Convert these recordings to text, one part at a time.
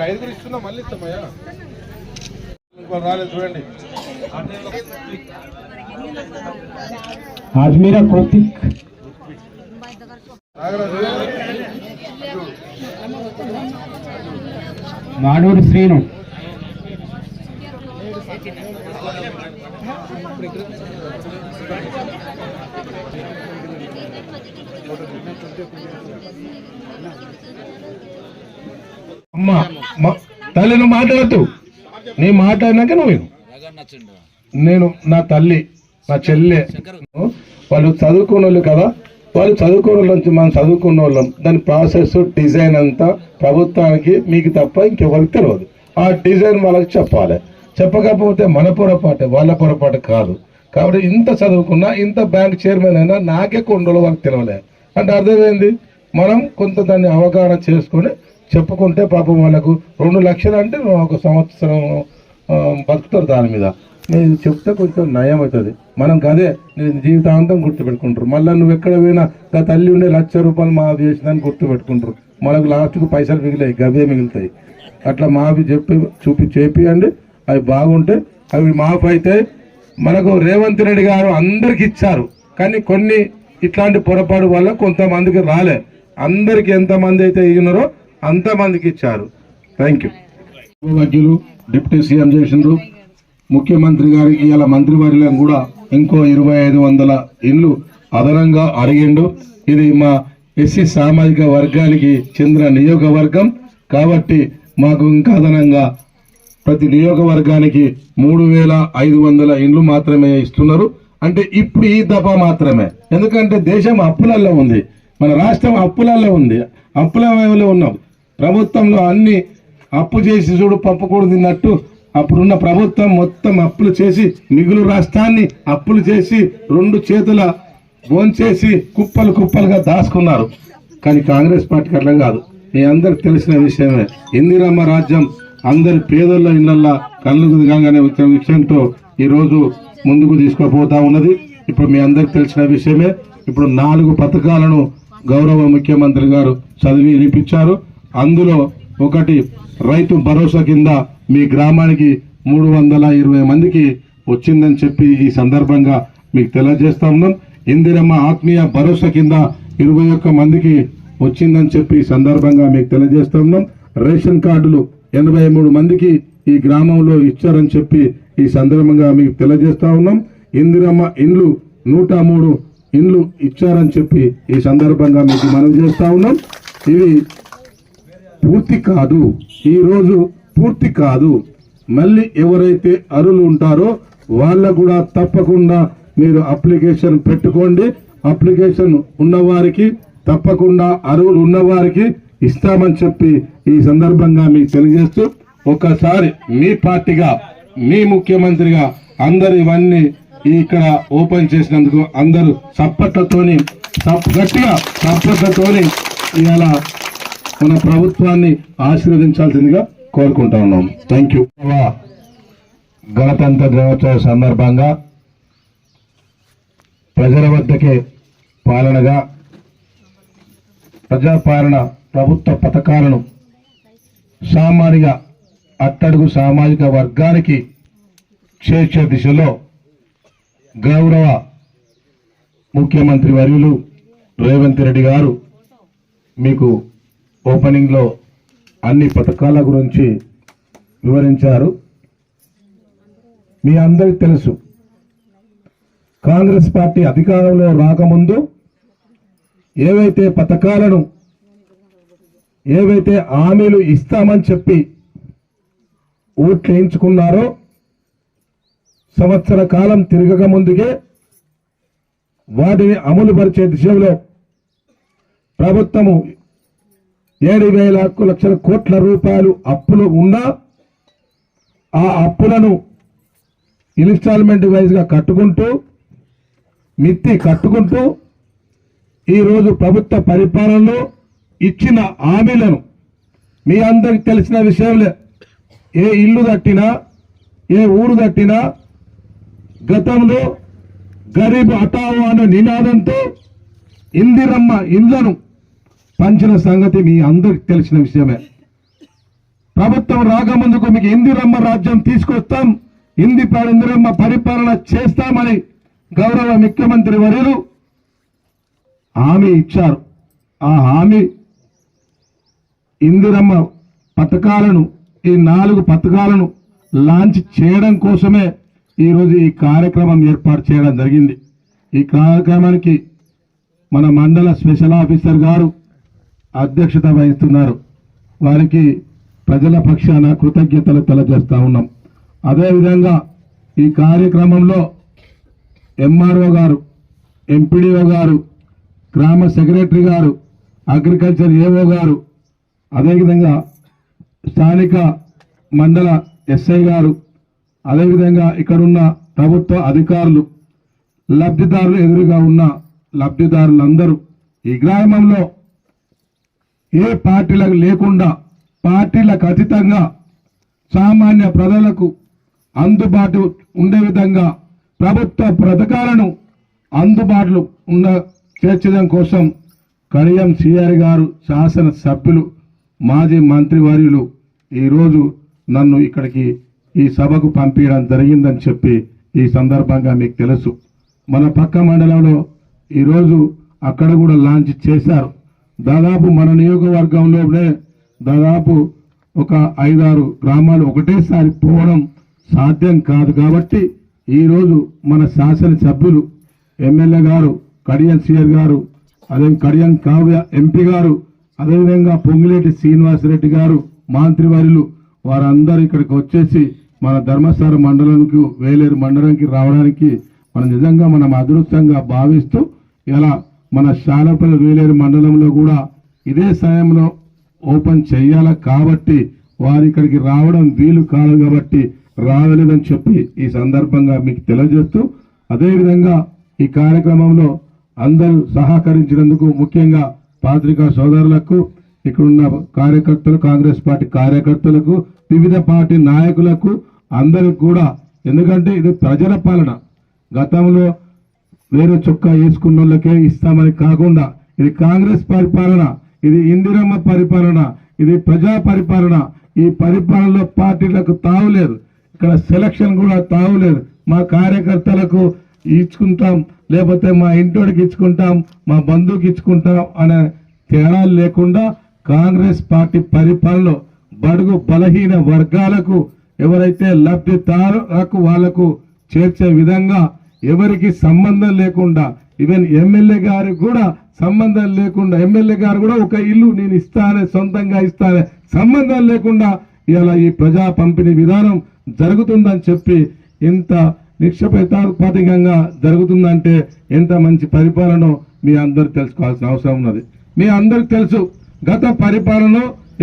ఇప్పుడు ఐదుగురు ఇస్తున్నా మళ్ళీ ఇస్తామయ్యా. రాలేదు చూడండి. కౌతిక్. మాడూరు శ్రీను అమ్మ మ- తల్లి నువ్వు మాట్లాడద్దు. నీ మాట్లాడినాక నువ్వు విను. నేను నా తల్లి నా చెల్లె. వాళ్ళు చదువుకున్న వాళ్ళు కదా వాళ్ళు చదువుకున్న వాళ్ళ నుంచి మనం చదువుకున్న వాళ్ళం దాని ప్రాసెస్ డిజైన్ అంతా ప్రభుత్వానికి మీకు తప్ప ఇంకెవరికి తెలియదు ఆ డిజైన్ వాళ్ళకి చెప్పాలి. చెప్పకపోతే మన పొరపాటే వాళ్ళ పొరపాటు కాదు. కాబట్టి ఇంత చదువుకున్నా ఇంత బ్యాంక్ చైర్మన్ అయినా నాకే కొండలు వాళ్ళకి తెలియలే అంటే అర్థమైంది? మనం కొంత దాన్ని అవగాహన చేసుకొని చెప్పుకుంటే పాపం వాళ్ళకు రెండు లక్షలు అంటే ఒక సంవత్సరం బతుకుతారు దాని మీద. నేను చెప్తే కొంచెం నయం అవుతుంది. మనం కదే నేను జీవితాంతం గుర్తుపెట్టుకుంటారు. మళ్ళీ నువ్వు ఎక్కడ పోయినా గా తల్లి ఉండే లక్ష రూపాయలు మాఫీ చేసిందని గుర్తుపెట్టుకుంటారు. మనకు లాస్ట్కు పైసలు మిగిలాయి గవే మిగులుతాయి. అట్లా మాఫీ చెప్పి చూపి చేపియండి. అవి బాగుంటే అవి మాఫ్ అయితే మనకు రేవంత్ రెడ్డి గారు అందరికి ఇచ్చారు. కానీ కొన్ని ఇట్లాంటి పొరపాటు వల్ల కొంతమందికి రాలే. అందరికి ఎంతమంది అయితే ఇగినారో అంతమందికి ఇచ్చారు. థ్యాంక్ యూ వైద్యులు డిప్యూటీ సీఎం చేసిండ్రు. ముఖ్యమంత్రి గారికి ఇలా మంత్రివర్యులను కూడా ఇంకో ఇరవై ఐదు వందల ఇల్లు అదనంగా అడిగిండు. ఇది మా ఎస్సీ సామాజిక వర్గానికి చెందిన నియోగవర్గం. కాబట్టి మాకు ఇంకా అదనంగా ప్రతి నియోగవర్గానికి మూడు వేల ఐదు వందల ఇండ్లు మాత్రమే ఇస్తున్నారు. అంటే ఇప్పుడు ఈ దఫా మాత్రమే. ఎందుకంటే దేశం అప్పులల్లో ఉంది. మన రాష్ట్రం అప్పులల్లో ఉంది. అప్పుల ఉన్నాం. ప్రభుత్వంలో అన్ని అప్పు చేసి చూడు పప్పు తిన్నట్టు అప్పుడున్న ప్రభుత్వం మొత్తం అప్పులు చేసి మిగులు రాష్ట్రాన్ని అప్పులు చేసి రెండు చేతుల భోంచేసి కుప్పలు కుప్పలుగా దాచుకున్నారు. కానీ కాంగ్రెస్ పార్టీకి అట్లా కాదు. మీ అందరికి తెలిసిన విషయమే. ఇందిరమ్మ రాజ్యం అందరి పేదల ఇళ్ళల్లో కళ్ళు దిగంగానే వచ్చిన విషయంతో ఈరోజు ముందుకు తీసుకుపోతా ఉన్నది. ఇప్పుడు మీ అందరికి తెలిసిన విషయమే. ఇప్పుడు నాలుగు పథకాలను గౌరవ ముఖ్యమంత్రి గారు చదివి వినిపించారు. అందులో ఒకటి రైతు భరోసా కింద మీ గ్రామానికి మూడు వందల ఇరవై మందికి వచ్చిందని చెప్పి ఈ సందర్భంగా మీకు తెలియజేస్తా ఉన్నాం. ఇందిరమ్మ ఆత్మీయ భరోసా కింద ఇరవై ఒక్క మందికి వచ్చిందని చెప్పి ఈ సందర్భంగా మీకు తెలియజేస్తా ఉన్నాం. రేషన్ కార్డులు ఎనభై మూడు మందికి ఈ గ్రామంలో ఇచ్చారని చెప్పి ఈ సందర్భంగా మీకు తెలియజేస్తా ఉన్నాం. ఇందిరమ్మ ఇండ్లు నూట మూడు ఇండ్లు ఇచ్చారని చెప్పి ఈ సందర్భంగా మీకు మనవి చేస్తా ఉన్నాం. ఇవి పూర్తి కాదు. ఈరోజు పూర్తి కాదు. మళ్ళీ ఎవరైతే అరులు ఉంటారో వాళ్ళ కూడా తప్పకుండా మీరు అప్లికేషన్ పెట్టుకోండి. అప్లికేషన్ ఉన్నవారికి తప్పకుండా అరువులు ఉన్నవారికి ఇస్తామని చెప్పి ఈ సందర్భంగా మీకు తెలియజేస్తూ ఒకసారి మీ పార్టీగా మీ ముఖ్యమంత్రిగా అందరు ఇవన్నీ ఇక్కడ ఓపెన్ చేసినందుకు అందరూ చప్పట్లతోని గట్టిగా చప్పట్లతోని ఇలా మన ప్రభుత్వాన్ని ఆశీర్వదించాల్సిందిగా కోరుకుంటా ఉన్నాం. థ్యాంక్ యూ గణతంత్ర దినోత్సవ సందర్భంగా ప్రజల వద్దకే పాలనగా ప్రజాపాలన ప్రభుత్వ పథకాలను సామాన్య అట్టడుగు సామాజిక వర్గానికి చేర్చే దిశలో గౌరవ ముఖ్యమంత్రి వర్యులు రేవంత్ రెడ్డి గారు మీకు ఓపెనింగ్లో అన్ని పథకాల గురించి వివరించారు. మీ అందరికి తెలుసు. కాంగ్రెస్ పార్టీ అధికారంలో రాకముందు ఏవైతే పథకాలను ఏవైతే హామీలు ఇస్తామని చెప్పి ఓట్లు వేయించుకున్నారో సంవత్సర కాలం తిరగక ముందుకే వాటిని అమలు పరిచే దిశలో ప్రభుత్వము ఏడు వేల లక్షల కోట్ల రూపాయలు అప్పులు ఉన్నా ఆ అప్పులను ఇన్స్టాల్మెంట్ వైజ్గా కట్టుకుంటూ మిత్తి కట్టుకుంటూ ఈరోజు ప్రభుత్వ పరిపాలనలో ఇచ్చిన హామీలను మీ అందరికి తెలిసిన విషయంలే. ఏ ఇల్లు కట్టినా ఏ ఊరు కట్టినా గతంలో గరీబ్ హటావో అనే నినాదంతో ఇందిరమ్మ ఇండ్లను పంచిన సంగతి మీ అందరికి తెలిసిన విషయమే. ప్రభుత్వం రాకముందుకు మీకు ఇందిరమ్మ రాజ్యం తీసుకొస్తాం. ఇంది ఇందిరమ్మ పరిపాలన చేస్తామని గౌరవ ముఖ్యమంత్రి వర్యులు హామీ ఇచ్చారు. ఆ హామీ ఇందిరమ్మ పథకాలను ఈ నాలుగు పథకాలను లాంచ్ చేయడం కోసమే ఈరోజు ఈ కార్యక్రమం ఏర్పాటు చేయడం జరిగింది. ఈ కార్యక్రమానికి మన మండల స్పెషల్ ఆఫీసర్ గారు అధ్యక్షత వహిస్తున్నారు. వారికి ప్రజల పక్షాన కృతజ్ఞతలు తెలియజేస్తా ఉన్నాం. అదేవిధంగా ఈ కార్యక్రమంలో ఎంఆర్ఓ గారు ఎంపీడీఓ గారు గ్రామ సెక్రటరీ గారు అగ్రికల్చర్ ఏఓ గారు అదేవిధంగా స్థానిక మండల ఎస్ఐ గారు అదేవిధంగా ఇక్కడున్న ప్రభుత్వ అధికారులు లబ్ధిదారులు ఎదురుగా ఉన్న లబ్ధిదారులందరూ ఈ గ్రామంలో ఏ పార్టీలకు లేకుండా పార్టీలకు అతీతంగా సామాన్య ప్రజలకు అందుబాటు ఉండే విధంగా ప్రభుత్వ పథకాలను అందుబాటులో ఉన్న చేర్చడం కోసం కడియం సిఆర్ గారు శాసన సభ్యులు మాజీ మంత్రివర్యులు ఈరోజు నన్ను ఇక్కడికి ఈ సభకు పంపించడం జరిగిందని చెప్పి ఈ సందర్భంగా మీకు తెలుసు. మన పక్క మండలంలో ఈరోజు అక్కడ కూడా లాంచ్ చేశారు. దాదాపు మన నియోగవర్గంలోనే దాదాపు ఒక ఐదారు గ్రామాలు ఒకటేసారి పోవడం సాధ్యం కాదు కాబట్టి ఈరోజు మన శాసనసభ్యులు ఎమ్మెల్యే గారు కడియం సిఆర్ గారు అదే కడియం కావ్య ఎంపీ గారు అదేవిధంగా పొంగిలేటి శ్రీనివాసరెడ్డి గారు మంత్రివర్యులు వారందరూ ఇక్కడికి వచ్చేసి మన ధర్మస్థల మండలానికి వేలేరు మండలానికి రావడానికి మనం నిజంగా మనం అదృష్టంగా భావిస్తూ ఇలా మన శాలపల్లి వేలేరు మండలంలో కూడా ఇదే సమయంలో ఓపెన్ చేయాలి కాబట్టి వారు ఇక్కడికి రావడం వీలు కాదు కాబట్టి రావలేదని చెప్పి ఈ సందర్భంగా మీకు తెలియజేస్తూ అదేవిధంగా ఈ కార్యక్రమంలో అందరూ సహకరించినందుకు ముఖ్యంగా పాత్రికా సోదరులకు ఇక్కడున్న కార్యకర్తలు కాంగ్రెస్ పార్టీ కార్యకర్తలకు వివిధ పార్టీ నాయకులకు అందరికి కూడా ఎందుకంటే ఇది ప్రజల పాలన. గతంలో వేరే చొక్కా వేసుకున్న వాళ్ళకే ఇస్తామని కాకుండా ఇది కాంగ్రెస్ పరిపాలన ఇది ఇందిరమ్మ పరిపాలన ఇది ప్రజా పరిపాలన. ఈ పరిపాలనలో పార్టీలకు తావులేదు ఇక్కడ సెలక్షన్ కూడా తావులేదు మా కార్యకర్తలకు ఇచ్చుకుంటాం లేకపోతే మా ఇంటోడికి ఇచ్చుకుంటాం మా బంధువుకి ఇచ్చుకుంటాం అనే తేడాలు లేకుండా కాంగ్రెస్ పార్టీ పరిపాలనలో బడుగు బలహీన వర్గాలకు ఎవరైతే లబ్ధిదారులకు వాళ్ళకు చేర్చే విధంగా ఎవరికి సంబంధం లేకుండా ఈవెన్ ఎమ్మెల్యే గారికి కూడా సంబంధం లేకుండా ఎమ్మెల్యే గారు కూడా ఒక ఇల్లు నేను ఇస్తానే సొంతంగా ఇస్తానే సంబంధం లేకుండా ఇలా ఈ ప్రజా పంపిణీ విధానం జరుగుతుందని చెప్పి ఇంత నిక్షపేతాత్పాతికంగా జరుగుతుందంటే ఎంత మంచి పరిపాలన మీ అందరు తెలుసుకోవాల్సిన అవసరం ఉన్నది. మీ అందరికి తెలుసు గత పరిపాలన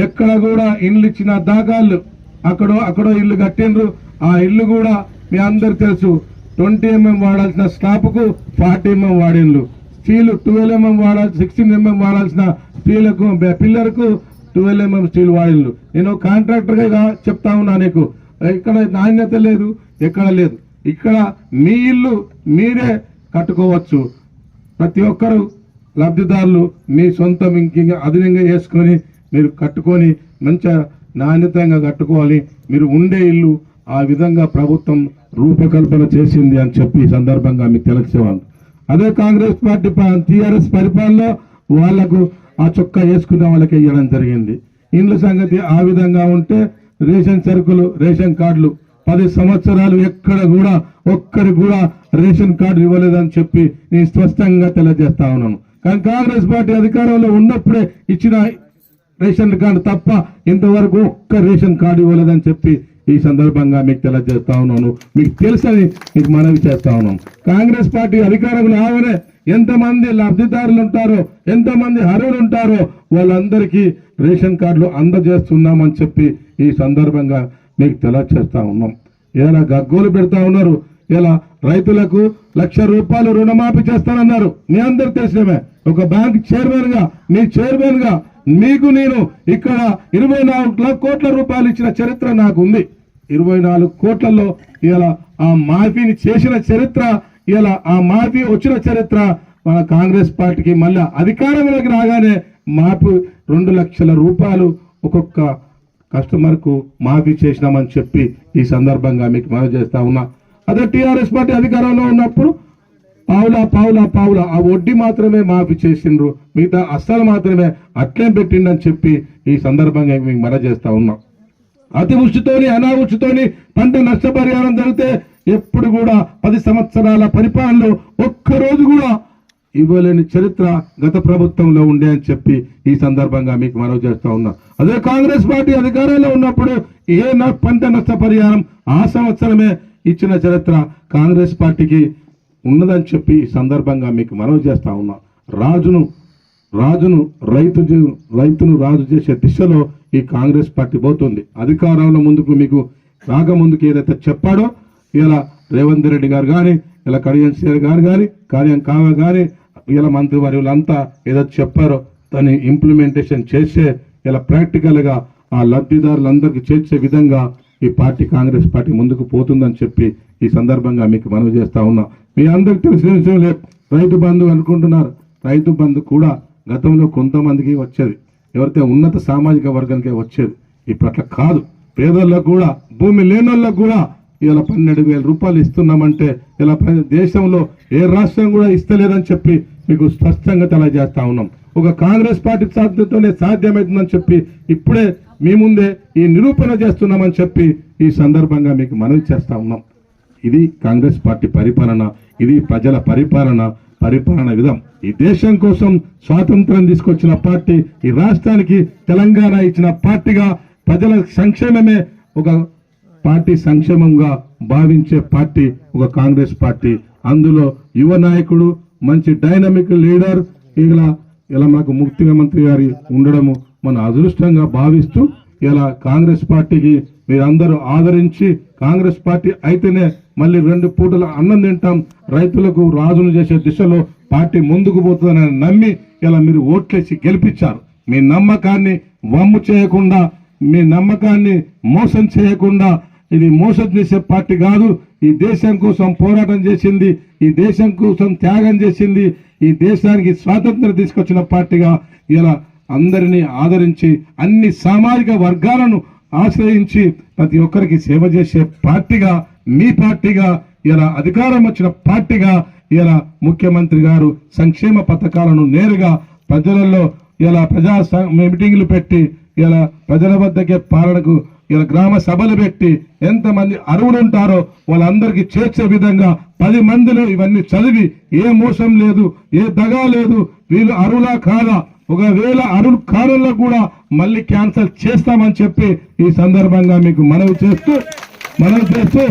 ఎక్కడ కూడా ఇండ్లు ఇచ్చిన దాఖాళ్ళు అక్కడో అక్కడో ఇల్లు కట్టిండ్రు. ఆ ఇల్లు కూడా మీ అందరు తెలుసు ట్వంటీ ఎంఎం వాడాల్సిన స్టాప్కు ఫార్టీ ఎంఎం వాడిండ్లు. స్టీల్ ట్వెల్వ్ ఎంఎం వాడాల్సిన సిక్స్టీన్ ఎంఎం వాడాల్సిన స్టీలకు పిల్లర్కు ట్వెల్వ్ ఎంఎం స్టీల్ వాడిండ్లు. నేను కాంట్రాక్టర్గా చెప్తా ఉన్నా నీకు. ఇక్కడ నాణ్యత లేదు ఎక్కడ లేదు. ఇక్కడ మీ ఇల్లు మీరే కట్టుకోవచ్చు. ప్రతి ఒక్కరు లబ్ధిదారులు మీ సొంతం ఇంక అదనంగా వేసుకొని మీరు కట్టుకొని మంచిగా నాణ్యతంగా కట్టుకోవాలి. మీరు ఉండే ఇల్లు ఆ విధంగా ప్రభుత్వం రూపకల్పన చేసింది అని చెప్పి ఈ సందర్భంగా మీకు తెలిసేవాళ్ళు అదే కాంగ్రెస్ పార్టీ టీఆర్ఎస్ పరిపాలనలో వాళ్ళకు ఆ చొక్కా వేసుకునే వాళ్ళకి ఇవ్వడం జరిగింది. ఇండ్ల సంగతి ఆ విధంగా ఉంటే రేషన్ సరుకులు రేషన్ కార్డులు పది సంవత్సరాలు ఎక్కడ కూడా ఒక్కరి కూడా రేషన్ కార్డు ఇవ్వలేదని చెప్పి నేను స్పష్టంగా తెలియజేస్తా ఉన్నాను. కానీ కాంగ్రెస్ పార్టీ అధికారంలో ఉన్నప్పుడే ఇచ్చిన రేషన్ కార్డు తప్ప ఇంతవరకు ఒక్క రేషన్ కార్డు ఇవ్వలేదని చెప్పి ఈ సందర్భంగా మీకు తెలియజేస్తా ఉన్నాను. మీకు తెలుసని మీకు మనవి చేస్తా ఉన్నాం కాంగ్రెస్ పార్టీ అధికారం రావనే ఎంతమంది లబ్ధిదారులు ఉంటారో ఎంతమంది అర్హులు ఉంటారో వాళ్ళందరికీ రేషన్ కార్డులు అందజేస్తున్నామని చెప్పి ఈ సందర్భంగా మీకు తెలియజేస్తా ఉన్నాం. ఇలా గగ్గోలు పెడతా ఉన్నారు? ఇలా రైతులకు లక్ష రూపాయలు రుణమాఫీ చేస్తానన్నారు? మీ అందరు తెలిసినమే ఒక బ్యాంక్ చైర్మన్గా మీ చైర్మన్గా మీకు నేను ఇక్కడ ఇరవై నాలుగు కోట్ల రూపాయలు ఇచ్చిన చరిత్ర నాకు ఉంది ఇరవై నాలుగు కోట్లలో ఇలా ఆ మాఫీని చేసిన చరిత్ర ఇలా ఆ మాఫీ వచ్చిన చరిత్ర మన కాంగ్రెస్ పార్టీకి మళ్ళీ అధికారంలోకి రాగానే మాపు రెండు లక్షల రూపాయలు ఒక్కొక్క కస్టమర్కు మాఫీ చేసినామని చెప్పి ఈ సందర్భంగా మీకు మనం చేస్తా ఉన్నా. అదే టీఆర్ఎస్ పార్టీ అధికారంలో ఉన్నప్పుడు పావులా పావులా పావులా ఆ వడ్డీ మాత్రమే మాఫీ చేసిండ్రు. మిగతా అస్సలు మాత్రమే అట్లే పెట్టిండని చెప్పి ఈ సందర్భంగా మీకు మన చేస్తా ఉన్నాం. అతివృష్టితోని అనావృష్టితోని పంట నష్టపరిహారం జరిగితే ఎప్పుడు కూడా పది సంవత్సరాల పరిపాలనలో ఒక్కరోజు కూడా ఇవ్వలేని చరిత్ర గత ప్రభుత్వంలో ఉండే అని చెప్పి ఈ సందర్భంగా మీకు మనవి చేస్తూ ఉన్నా. అదే కాంగ్రెస్ పార్టీ అధికారంలో ఉన్నప్పుడు ఏ పంట నష్టపరిహారం ఆ సంవత్సరమే ఇచ్చిన చరిత్ర కాంగ్రెస్ పార్టీకి ఉన్నదని చెప్పి ఈ సందర్భంగా మీకు మనవి చేస్తూ ఉన్నా. రాజును రాజును రైతు రైతును రాజు చేసే దిశలో ఈ కాంగ్రెస్ పార్టీ పోతుంది. అధికారంలో ముందుకు మీకు రాకముందుకు ఏదైతే చెప్పాడో ఇలా రేవంత్ రెడ్డి గారు కానీ ఇలా కడియం గారు కానీ కార్యం కావా కానీ ఇలా మంత్రి వర్యులంతా ఏదైతే చెప్పారో దాన్ని ఇంప్లిమెంటేషన్ చేసే ఇలా ప్రాక్టికల్గా ఆ లబ్ధిదారులందరికీ చేర్చే విధంగా ఈ పార్టీ కాంగ్రెస్ పార్టీ ముందుకు పోతుందని చెప్పి ఈ సందర్భంగా మీకు మనవి చేస్తా ఉన్నా. మీ అందరికి తెలిసిన విషయం లేదు రైతు బంధు అనుకుంటున్నారు. రైతు బంధు కూడా గతంలో కొంతమందికి వచ్చేది. ఎవరైతే ఉన్నత సామాజిక వర్గానికే వచ్చేది ఇప్పుడు అట్లా కాదు. పేదోళ్ళకు కూడా భూమి లేనోళ్ళకు కూడా ఇలా పన్నెండు వేల రూపాయలు ఇస్తున్నామంటే ఇలా దేశంలో ఏ రాష్ట్రం కూడా ఇస్తలేదని చెప్పి మీకు స్పష్టంగా తెలియజేస్తా ఉన్నాం. ఒక కాంగ్రెస్ పార్టీ సాధ్యతోనే సాధ్యమవుతుందని చెప్పి ఇప్పుడే మీ ముందే ఈ నిరూపణ చేస్తున్నామని చెప్పి ఈ సందర్భంగా మీకు మనవి చేస్తా ఉన్నాం. ఇది కాంగ్రెస్ పార్టీ పరిపాలన ఇది ప్రజల పరిపాలన పరిపాలన విధం. ఈ దేశం కోసం స్వాతంత్రం తీసుకొచ్చిన పార్టీ ఈ రాష్ట్రానికి తెలంగాణ ఇచ్చిన పార్టీగా ప్రజల సంక్షేమమే ఒక పార్టీ సంక్షేమంగా భావించే పార్టీ ఒక కాంగ్రెస్ పార్టీ. అందులో యువ నాయకుడు మంచి డైనమిక్ లీడర్ ఇలా ఇలా మనకు ముఖ్యమంత్రి గారి ఉండడము మన అదృష్టంగా భావిస్తూ ఇలా కాంగ్రెస్ పార్టీకి మీరందరూ ఆదరించి కాంగ్రెస్ పార్టీ అయితేనే మళ్ళీ రెండు పూటల అన్నం తింటాం రైతులకు రాజును చేసే దిశలో పార్టీ ముందుకు పోతుందని నమ్మి ఇలా మీరు ఓట్లేసి గెలిపించారు. మీ నమ్మకాన్ని వమ్ము చేయకుండా మీ నమ్మకాన్ని మోసం చేయకుండా ఇది మోసం చేసే పార్టీ కాదు. ఈ దేశం కోసం పోరాటం చేసింది ఈ దేశం కోసం త్యాగం చేసింది ఈ దేశానికి స్వాతంత్రం తీసుకొచ్చిన పార్టీగా ఇలా అందరినీ ఆదరించి అన్ని సామాజిక వర్గాలను ఆశ్రయించి ప్రతి ఒక్కరికి సేవ చేసే పార్టీగా మీ పార్టీగా ఇలా అధికారం వచ్చిన పార్టీగా ఇలా ముఖ్యమంత్రి గారు సంక్షేమ పథకాలను నేరుగా ప్రజలలో ఇలా ప్రజా మీటింగ్లు పెట్టి ఇలా ప్రజల వద్దకే పాలనకు ఇలా గ్రామ సభలు పెట్టి ఎంతమంది అరువులు ఉంటారో వాళ్ళందరికీ చేర్చే విధంగా పది మందిలో ఇవన్నీ చదివి ఏ మోసం లేదు ఏ దగా లేదు వీళ్ళు అరువులా కాదా? ఒకవేళ అరుణ్ కాలంలో కూడా మళ్ళీ క్యాన్సల్ చేస్తామని చెప్పి ఈ సందర్భంగా మీకు మనవి చేస్తూ మనవి చేస్తూ